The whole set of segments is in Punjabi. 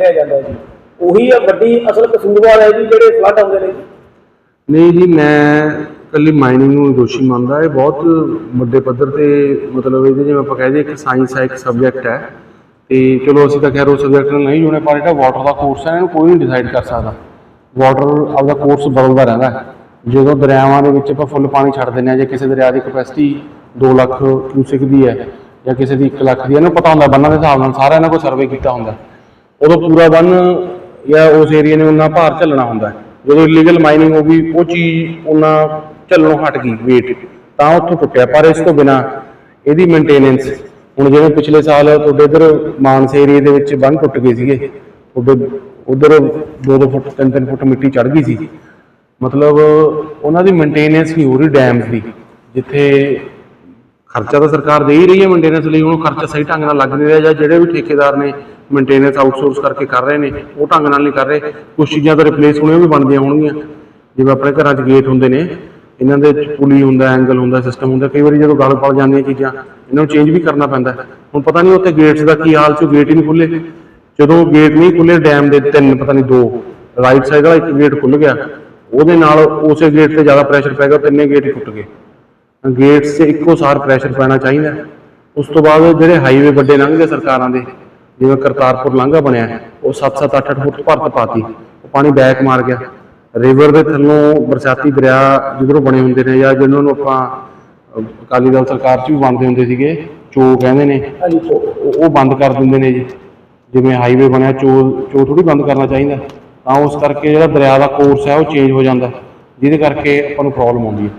ਕੱਢਿਆ ਜਾਂਦਾ ਜੀ। ਉਹੀ ਆ ਵੱਡੀ ਅਸਲ ਕਸੂਰਵਾਰ ਹੈ ਜੀ, ਜਿਹੜੇ ਫਲੱਡ ਆਉਂਦੇ ਨੇ ਜੀ। ਨਹੀਂ ਜੀ, ਮੈਂ ਕੱਲੀ ਮਾਈਨਿੰਗ ਨੂੰ ਦੋਸ਼ੀ ਮੰਨਦਾ। ਇਹ ਬਹੁਤ ਵੱਡੇ ਪੱਧਰ ਤੇ ਮਤਲਬ ਇਹਦੇ ਜਿਵੇਂ ਆਪਾਂ ਕਹਿੰਦੇ ਇੱਕ ਸਾਇੰਸ ਹੈ, ਇੱਕ ਸਬਜੈਕਟ ਹੈ। ਤੇ ਚਲੋ ਅਸੀਂ ਤਾਂ ਖੈਰ ਉਹ ਸਬਜੈਕਟ ਨੂੰ ਨਹੀਂ ਜੁੜੇ, ਪਰ ਜਿਹੜਾ ਵਾਟਰ ਦਾ ਕੋਰਸ ਹੈ, ਇਹਨੂੰ ਕੋਈ ਨਹੀਂ ਡਿਸਾਈਡ ਕਰ ਸਕਦਾ। ਵਾਟਰ ਆਪਦਾ ਕੋਰਸ ਬਦਲਦਾ ਰਹਿੰਦਾ ਹੈ। ਜਦੋਂ ਦਰਿਆਵਾਂ ਦੇ ਵਿੱਚ ਆਪਾਂ ਫੁੱਲ ਪਾਣੀ ਛੱਡ ਦਿੰਦੇ ਆ ਜੇ ਕਿਸੇ ਦਰਿਆ ਦੀ ਕਪੈਸਿਟੀ 2 ਲੱਖ ਕਿਊਸਿਕ ਦੀ ਹੈ, ਜਾਂ ਕਿਸੇ ਦੀ 1 ਲੱਖ ਦੀ ਹੈ, ਇਹਨੂੰ ਪਤਾ ਹੁੰਦਾ, ਬੰਨਾਂ ਦੇ ਹਿਸਾਬ ਨਾਲ ਸਾਰਾ ਇਹਨਾਂ ਕੋਲ ਸਰਵੇ ਕੀਤਾ ਹੁੰਦਾ। ਉਦੋਂ ਪੂਰਾ ਬੰਨ ਜਾਂ ਉਸ ਏਰੀਆ ਨੇ ਉਹਨਾਂ ਭਾਰ ਝੱਲਣਾ ਹੁੰਦਾ ਜਦੋਂ ਇਲੀਗਲ ਮਾਈਨਿੰਗ ਹੋ ਗਈ, ਉਹ ਚੀਜ਼ ਉਹਨਾਂ ਝੱਲਣੋਂ ਹਟ ਗਈ, weight ਤਾਂ ਉੱਥੋਂ ਟੁੱਟਿਆ। ਪਰ ਇਸ ਤੋਂ ਬਿਨਾ ਇਹਦੀ ਮੇਨਟੇਨੈਂਸ ਹੁਣ ਜਿਵੇਂ ਪਿਛਲੇ ਸਾਲ ਤੁਹਾਡੇ ਇਧਰ ਮਾਨਸ ਏਰੀਆ ਦੇ ਵਿੱਚ ਬੰਨ ਟੁੱਟ ਗਏ ਸੀਗੇ, ਤੁਹਾਡੇ ਉਧਰ 2-2 ਫੁੱਟ 3-3 ਫੁੱਟ ਮਿੱਟੀ ਚੜ ਗਈ ਸੀ। ਮਤਲਬ ਉਹਨਾਂ ਦੀ ਮੇਨਟੇਨੈਂਸ ਨਹੀਂ ਹੋ ਰਹੀ ਡੈਮਸ ਦੀ, ਜਿੱਥੇ ਖਰਚਾ ਤਾਂ ਸਰਕਾਰ ਦੇ ਹੀ ਰਹੀ ਹੈ ਮੇਨਟੇਨੈਂਸ ਲਈ ਉਹਨੂੰ ਖਰਚਾ ਸਹੀ ਢੰਗ ਨਾਲ ਲੱਗ ਨਹੀਂ ਰਿਹਾ ਜਾਂ ਜਿਹੜੇ ਵੀ ਠੇਕੇਦਾਰ ਨੇ ਮੇਨਟੇਨੈਂਸ ਆਊਟਸੋਰਸ ਕਰਕੇ ਕਰ ਰਹੇ ਨੇ, ਉਹ ਢੰਗ ਨਾਲ ਨਹੀਂ ਕਰ ਰਹੇ। ਕੁਝ ਚੀਜ਼ਾਂ ਤਾਂ ਰਿਪਲੇਸ ਹੋਣੀਆਂ ਵੀ ਬਣਦੀਆਂ ਹੋਣਗੀਆਂ। ਜਿਵੇਂ ਆਪਣੇ ਘਰਾਂ 'ਚ ਗੇਟ ਹੁੰਦੇ ਨੇ, ਇਹਨਾਂ ਦੇ ਪੁਲੀ ਹੁੰਦਾ ਐਂਗਲ ਹੁੰਦਾ ਸਿਸਟਮ ਹੁੰਦਾ, ਕਈ ਵਾਰੀ ਜਦੋਂ ਗਲ ਪਲ ਜਾਂਦੀਆਂ ਚੀਜ਼ਾਂ, ਇਹਨਾਂ ਨੂੰ ਚੇਂਜ ਵੀ ਕਰਨਾ ਪੈਂਦਾ। ਹੁਣ ਪਤਾ ਨਹੀਂ ਉੱਥੇ ਗੇਟਸ ਦਾ ਕੀ ਹਾਲ ਸੀ ਗੇਟ ਹੀ ਨਹੀਂ ਖੁੱਲੇ ਜਦੋਂ ਗੇਟ ਨਹੀਂ ਖੁੱਲੇ ਡੈਮ ਦੇ ਤਿੰਨ, ਪਤਾ ਨਹੀਂ ਦੋ ਰਾਈਟ ਸਾਈਡ ਵਾਲਾ ਇੱਕ ਗੇਟ ਖੁੱਲ ਗਿਆ। ਉਹਦੇ ਨਾਲ ਉਸੇ ਗੇਟ ਤੇ ਜ਼ਿਆਦਾ ਪ੍ਰੈਸ਼ਰ ਪੈ ਗਿਆ ਤਿੰਨੇ ਗੇਟ ਟੁੱਟ ਗਏ। ਗੇਟਸ 'ਤੇ ਇੱਕੋ ਸਾਰ ਪ੍ਰੈਸ਼ਰ ਪੈਣਾ ਚਾਹੀਦਾ। ਉਸ ਤੋਂ ਬਾਅਦ ਜਿਹੜੇ ਹਾਈਵੇ ਵੱਡੇ ਲੰਘਦੇ ਸਰਕਾਰਾਂ ਦੇ ਜਿਵੇਂ ਕਰਤਾਰਪੁਰ ਲਾਂਘਾ ਬਣਿਆ ਉਹ 7-7 8-8 ਫੁੱਟ ਭਰਤ ਪਾਤੀ। ਪਾਣੀ ਬੈਕ ਮਾਰ ਗਿਆ। ਰਿਵਰ ਦੇ ਥੱਲੋਂ ਬਰਸਾਤੀ ਦਰਿਆ ਜਿੱਧਰੋਂ ਬਣੇ ਹੁੰਦੇ ਨੇ ਜਾਂ ਜਿਹਨਾਂ ਨੂੰ ਆਪਾਂ ਅਕਾਲੀ ਦਲ ਸਰਕਾਰ 'ਚ ਵੀ ਬਣਦੇ ਹੁੰਦੇ ਸੀਗੇ ਚੋ ਕਹਿੰਦੇ ਨੇ ਉਹ ਉਹ ਬੰਦ ਕਰ ਦਿੰਦੇ ਨੇ ਜੀ। ਜਿਵੇਂ ਹਾਈਵੇ ਬਣਿਆ ਚੋ ਚੋ ਥੋੜੀ ਬੰਦ ਕਰਨਾ ਚਾਹੀਦਾ। ਤਾਂ ਉਸ ਕਰਕੇ ਜਿਹੜਾ ਦਰਿਆ ਦਾ ਕੋਰਸ ਹੈ ਉਹ ਚੇਂਜ ਹੋ ਜਾਂਦਾ। ਜਿਹਦੇ ਕਰਕੇ ਆਪਾਂ ਨੂੰ ਪ੍ਰੋਬਲਮ ਆਉਂਦੀ ਹੈ।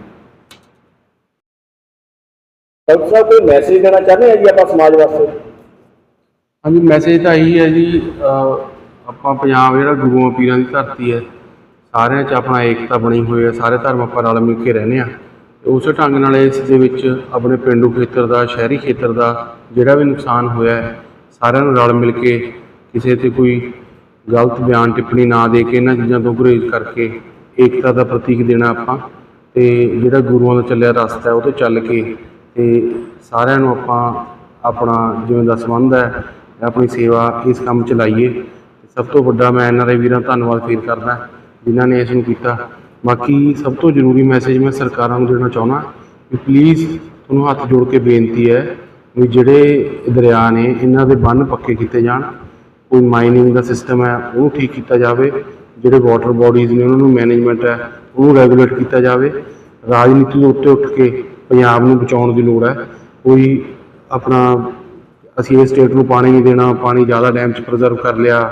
ਡਾਕਟਰ ਸਾਹਿਬ ਕੋਈ ਮੈਸੇਜ ਦੇਣਾ ਚਾਹੁੰਦੇ ਆ ਜੀ ਆਪਾਂ ਸਮਾਜ ਵਾਸਤੇ? ਹਾਂਜੀ ਮੈਸੇਜ ਤਾਂ ਇਹੀ ਹੈ ਜੀ, ਅਹ, ਆਪਾਂ ਪੰਜਾਬ ਜਿਹੜਾ ਗੁਰੂਆਂ ਪੀਰਾਂ ਦੀ ਧਰਤੀ ਹੈ, ਸਾਰਿਆਂ 'ਚ ਆਪਣਾ ਏਕਤਾ ਬਣੀ ਹੋਈ ਹੈ, ਸਾਰੇ ਧਰਮ ਆਪਾਂ ਰਲ ਮਿਲ ਕੇ ਰਹਿੰਦੇ ਆ ਉਸੇ ਢੰਗ ਨਾਲ ਇਸ ਦੇ ਵਿੱਚ ਆਪਣੇ ਪਿੰਡੂ ਖੇਤਰ ਦਾ, ਸ਼ਹਿਰੀ ਖੇਤਰ ਦਾ ਜਿਹੜਾ ਵੀ ਨੁਕਸਾਨ ਹੋਇਆ ਹੈ, ਸਾਰਿਆਂ ਨੂੰ ਰਲ ਮਿਲ ਕੇ ਕਿਸੇ ਤੇ ਕੋਈ ਗਲਤ ਬਿਆਨ, ਟਿੱਪਣੀ ਨਾ ਦੇ ਕੇ ਇਹਨਾਂ ਚੀਜ਼ਾਂ ਤੋਂ ਗੁਰੇਜ਼ ਕਰਕੇ ਏਕਤਾ ਦਾ ਪ੍ਰਤੀਕ ਦੇਣਾ ਆਪਾਂ। ਤੇ ਜਿਹੜਾ ਗੁਰੂਆਂ ਦਾ ਚੱਲਿਆ ਰਸਤਾ ਹੈ, ਉਹ ਤੇ ਚੱਲ ਕੇ ਤੇ ਸਾਰਿਆਂ ਨੂੰ ਆਪਾਂ ਆਪਣਾ ਜਿਵੇਂ ਦਾ ਸੰਬੰਧ ਹੈ ਆਪਣੀ ਸੇਵਾ ਇਸ ਕੰਮ ਚ ਲਾਈਏ। ਸਭ ਤੋਂ ਵੱਡਾ ਮੈਂ ਐਨਆਰਆਈ ਵੀਰਾਂ ਦਾ ਧੰਨਵਾਦ ਫੀਲ ਕਰਦਾ, ਜਿਨ੍ਹਾਂ ਨੇ ਇਸ ਨੂੰ ਕੀਤਾ। ਬਾਕੀ ਸਭ ਤੋਂ ਜ਼ਰੂਰੀ ਮੈਸੇਜ ਮੈਂ ਸਰਕਾਰਾਂ ਨੂੰ ਦੇਣਾ ਚਾਹੁੰਦਾ ਕਿ ਪਲੀਜ਼ ਤੁਹਾਨੂੰ ਹੱਥ ਜੋੜ ਕੇ ਬੇਨਤੀ ਹੈ ਵੀ ਜਿਹੜੇ ਦਰਿਆ ਨੇ, ਇਹਨਾਂ ਦੇ ਬੰਨ ਪੱਕੇ ਕੀਤੇ ਜਾਣ। ਕੋਈ ਮਾਈਨਿੰਗ ਦਾ ਸਿਸਟਮ ਹੈ, ਉਹਨੂੰ ਠੀਕ ਕੀਤਾ ਜਾਵੇ। ਜਿਹੜੇ ਵਾਟਰ ਬਾਡੀਜ਼ ਨੇ, ਉਹਨਾਂ ਨੂੰ ਮੈਨੇਜਮੈਂਟ ਹੈ, ਉਹਨੂੰ ਰੈਗੂਲੇਟ ਕੀਤਾ ਜਾਵੇ। ਰਾਜਨੀਤੀ ਦੇ ਉੱਤੇ ਉੱਠ ਕੇ ਪੰਜਾਬ ਨੂੰ ਬਚਾਉਣ ਦੀ ਲੋੜ ਹੈ। ਕੋਈ ਆਪਣਾ ਅਸੀਂ ਇਹ ਸਟੇਟ ਨੂੰ ਪਾਣੀ ਨਹੀਂ ਦੇਣਾ ਪਾਣੀ ਜ਼ਿਆਦਾ ਡੈਮ 'ਚ ਪ੍ਰੀਜ਼ਰਵ ਕਰ ਲਿਆ।